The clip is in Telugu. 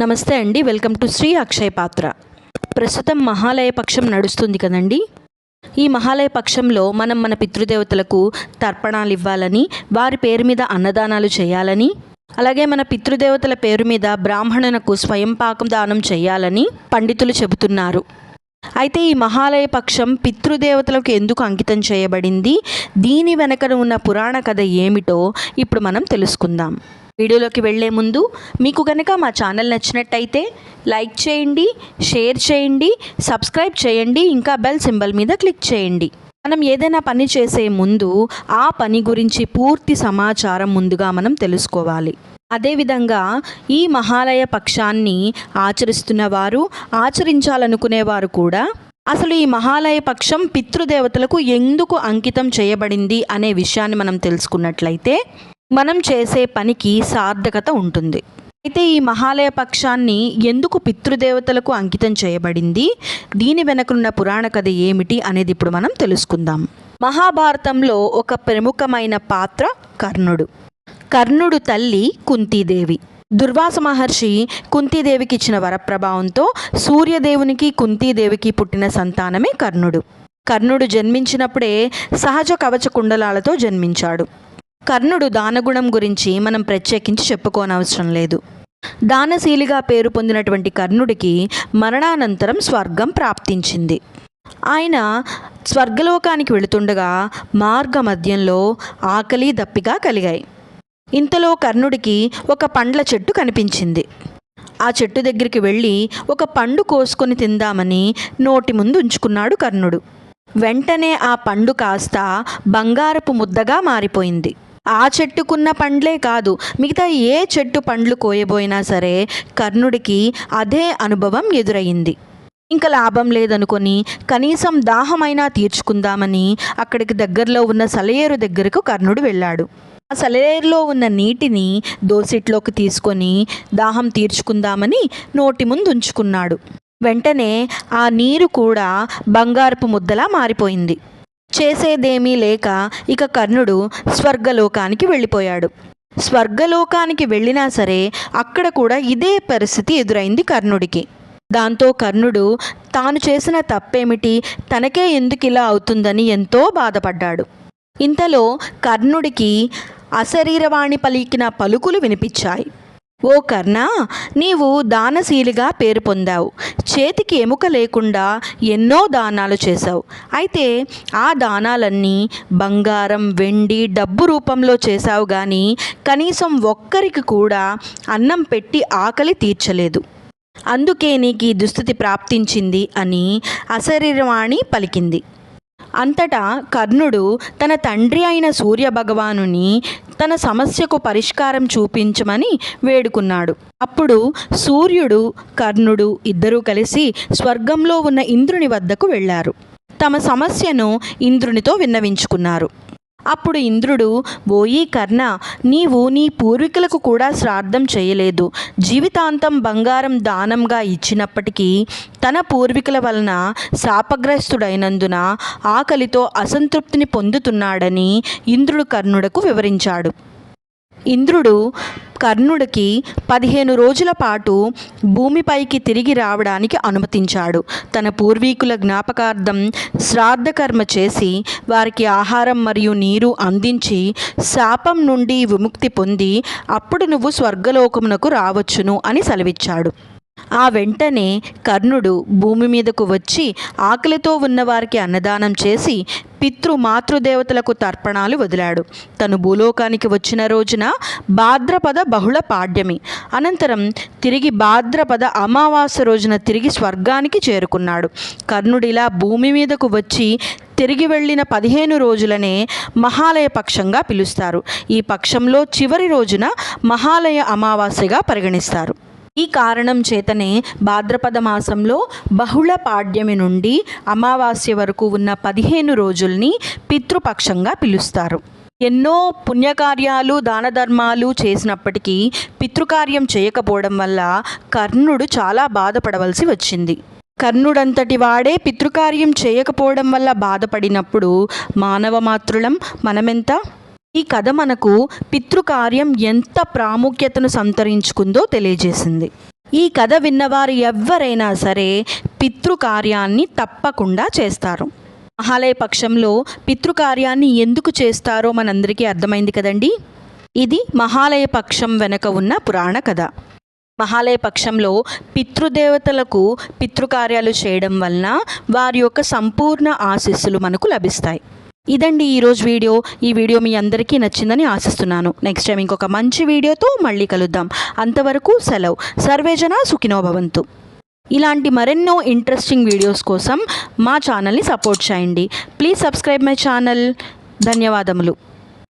నమస్తే అండి. వెల్కమ్ టు శ్రీ అక్షయ పాత్ర. ప్రస్తుతం మహాలయ పక్షం నడుస్తుంది కదండి. ఈ మహాలయ పక్షంలో మనం మన పితృదేవతలకు తర్పణాలు ఇవ్వాలని వారి పేరు మీద అన్నదానాలు చేయాలని అలాగే మన పితృదేవతల పేరు మీద బ్రాహ్మణునకు స్వయం పాకం దానం చేయాలని పండితులు చెబుతున్నారు. అయితే ఈ మహాలయ పక్షం పితృదేవతలకు ఎందుకు అంకితం చేయబడింది? దీని వెనకన ఉన్న పురాణ కథ ఏమిటో ఇప్పుడు మనం తెలుసుకుందాం. వీడియోలోకి వెళ్ళే ముందు మీకు కనుక మా ఛానల్ నచ్చినట్టయితే లైక్ చేయండి షేర్ చేయండి సబ్స్క్రైబ్ చేయండి ఇంకా బెల్ సింబల్ మీద క్లిక్ చేయండి. మనం ఏదైనా పని చేసే ముందు ఆ పని గురించి పూర్తి సమాచారం ముందుగా మనం తెలుసుకోవాలి. అదేవిధంగా ఈ మహాలయ పక్షాన్ని ఆచరిస్తున్న వారు ఆచరించాలనుకునేవారు కూడా అసలు ఈ మహాలయ పక్షం పితృదేవతలకు ఎందుకు అంకితం చేయబడింది అనే విషయాన్ని మనం తెలుసుకున్నట్లయితే మనం చేసే పనికి సార్థకత ఉంటుంది. అయితే ఈ మహాలయ పక్షాన్ని ఎందుకు పితృదేవతలకు అంకితం చేయబడింది? దీని వెనకనున్న పురాణ కథ ఏమిటి అనేది ఇప్పుడు మనం తెలుసుకుందాం. మహాభారతంలో ఒక ప్రముఖమైన పాత్ర కర్ణుడు. కర్ణుడు తల్లి కుంతీదేవి. దుర్వాస మహర్షి కుంతీదేవికి ఇచ్చిన వరప్రభావంతో సూర్యదేవునికి కుంతీదేవికి పుట్టిన సంతానమే కర్ణుడు. కర్ణుడు జన్మించినప్పుడే సహజ కవచ కుండలాలతో జన్మించాడు. కర్ణుడు దానగుణం గురించి మనం ప్రత్యేకించి చెప్పుకోనవసరం లేదు. దానశీలిగా పేరు పొందినటువంటి కర్ణుడికి మరణానంతరం స్వర్గం ప్రాప్తించింది. ఆయన స్వర్గలోకానికి వెళుతుండగా మార్గ మధ్యంలో ఆకలి దప్పిగా కలిగాయి. ఇంతలో కర్ణుడికి ఒక పండ్ల చెట్టు కనిపించింది. ఆ చెట్టు దగ్గరికి వెళ్ళి ఒక పండు కోసుకొని తిందామని నోటి ముందు ఉంచుకున్నాడు కర్ణుడు. వెంటనే ఆ పండు కాస్త బంగారపు ముద్దగా మారిపోయింది. ఆ చెట్టుకున్న పండ్లే కాదు మిగతా ఏ చెట్టు పండ్లు కోయబోయినా సరే కర్ణుడికి అదే అనుభవం ఎదురయింది ఇంకా లాభం లేదనుకొని కనీసం దాహమైనా తీర్చుకుందామని అక్కడికి దగ్గరలో ఉన్న సలయేరు దగ్గరకు కర్ణుడు వెళ్ళాడు. ఆ సలయేరులో ఉన్న నీటిని దోసిట్లోకి తీసుకొని దాహం తీర్చుకుందామని నోటి ముందు ఉంచుకున్నాడు. వెంటనే ఆ నీరు కూడా బంగారపు ముద్దలా మారిపోయింది. చేసేదేమీ లేక ఇక కర్ణుడు స్వర్గలోకానికి వెళ్ళిపోయాడు. స్వర్గలోకానికి వెళ్ళినా సరే అక్కడ కూడా ఇదే పరిస్థితి ఎదురైంది కర్ణుడికి. దాంతో కర్ణుడు తాను చేసిన తప్పేమిటి? తనకే ఎందుకు ఇలా అవుతుందని ఎంతో బాధపడ్డాడు. ఇంతలో కర్ణుడికి అశరీరవాణి పలికిన పలుకులు వినిపించాయి. ఓ కర్ణ నీవు దానశీలిగా పేరు పొందావు. చేతికి ఎముక లేకుండా ఎన్నో దానాలు చేశావు. అయితే ఆ దానాలన్నీ బంగారం వెండి డబ్బు రూపంలో చేశావు కానీ కనీసం ఒక్కరికి కూడా అన్నం పెట్టి ఆకలి తీర్చలేదు. అందుకే నీకు ఈ దుస్థితి ప్రాప్తించింది అని అశరీరవాణి పలికింది. అంతటా కర్ణుడు తన తండ్రి అయిన సూర్యభగవానుని తన సమస్యకు పరిష్కారం చూపించమని వేడుకున్నాడు. అప్పుడు సూర్యుడు కర్ణుడు ఇద్దరూ కలిసి స్వర్గంలో ఉన్న ఇంద్రుని వద్దకు వెళ్ళారు. తమ సమస్యను ఇంద్రునితో విన్నవించుకున్నారు. అప్పుడు ఇంద్రుడు ఓయి కర్ణ నీవు నీ పూర్వీకులకు కూడా శ్రాద్ధం చేయలేదు. జీవితాంతం బంగారం దానంగా ఇచ్చినప్పటికీ తన పూర్వీకుల వలన శాపగ్రస్తుడైనందున ఆకలితో అసంతృప్తిని పొందుతున్నాడని ఇంద్రుడు కర్ణుడకు వివరించాడు. ఇంద్రుడు కర్ణుడికి పదిహేను రోజుల పాటు భూమిపైకి తిరిగి రావడానికి అనుమతించాడు. తన పూర్వీకుల జ్ఞాపకార్థం శ్రాద్ధకర్మ చేసి వారికి ఆహారం మరియు నీరు అందించి శాపం నుండి విముక్తి పొంది అప్పుడు నువ్వు స్వర్గలోకమునకు రావచ్చును అని సెలవిచ్చాడు. ఆ వెంటనే కర్ణుడు భూమి మీదకు వచ్చి ఆకలితో ఉన్నవారికి అన్నదానం చేసి పితృ మాతృదేవతలకు తర్పణాలు వదిలాడు. తను భూలోకానికి వచ్చిన రోజున భాద్రపద బహుళ పాడ్యమి. అనంతరం తిరిగి భాద్రపద అమావాస్య రోజున తిరిగి స్వర్గానికి చేరుకున్నాడు. కర్ణుడిలా భూమి మీదకు వచ్చి తిరిగి వెళ్ళిన పదిహేను రోజులనే మహాలయ పక్షంగా పిలుస్తారు. ఈ పక్షంలో చివరి రోజున మహాలయ అమావాస్యగా పరిగణిస్తారు. ఈ కారణం చేతనే భాద్రపద మాసంలో బహుళ పాడ్యమి నుండి అమావాస్య వరకు ఉన్న పదిహేను రోజుల్ని పితృపక్షంగా పిలుస్తారు. ఎన్నో పుణ్యకార్యాలు దాన ధర్మాలు చేసినప్పటికీ పితృకార్యం చేయకపోవడం వల్ల కర్ణుడు చాలా బాధపడవలసి వచ్చింది. కర్ణుడంతటి వాడే పితృకార్యం చేయకపోవడం వల్ల బాధపడినప్పుడు మానవ మాతృలం మనమెంత? ఈ కథ మనకు పితృకార్యం ఎంత ప్రాముఖ్యతను సంతరించుకుందో తెలియజేసింది. ఈ కథ విన్నవారు ఎవ్వరైనా సరే పితృకార్యాన్ని తప్పకుండా చేస్తారు. మహాలయ పక్షంలో పితృకార్యాన్ని ఎందుకు చేస్తారో మనందరికీ అర్థమైంది కదండి? ఇది మహాలయ పక్షం వెనక ఉన్న పురాణ కథ. మహాలయ పక్షంలో పితృదేవతలకు పితృకార్యాలు చేయడం వలన వారి యొక్క సంపూర్ణ ఆశీస్సులు మనకు లభిస్తాయి. ఇదండి ఈరోజు వీడియో. ఈ వీడియో మీ అందరికీ నచ్చిందని ఆశిస్తున్నాను. నెక్స్ట్ టైం ఇంకొక మంచి వీడియోతో మళ్ళీ కలుద్దాం. అంతవరకు సెలవు. సర్వేజన సుఖినో భవంతు. ఇలాంటి మరెన్నో ఇంట్రెస్టింగ్ వీడియోస్ కోసం మా ఛానల్ని సపోర్ట్ చేయండి. ప్లీజ్ సబ్స్క్రైబ్ మై ఛానల్ ధన్యవాదములు.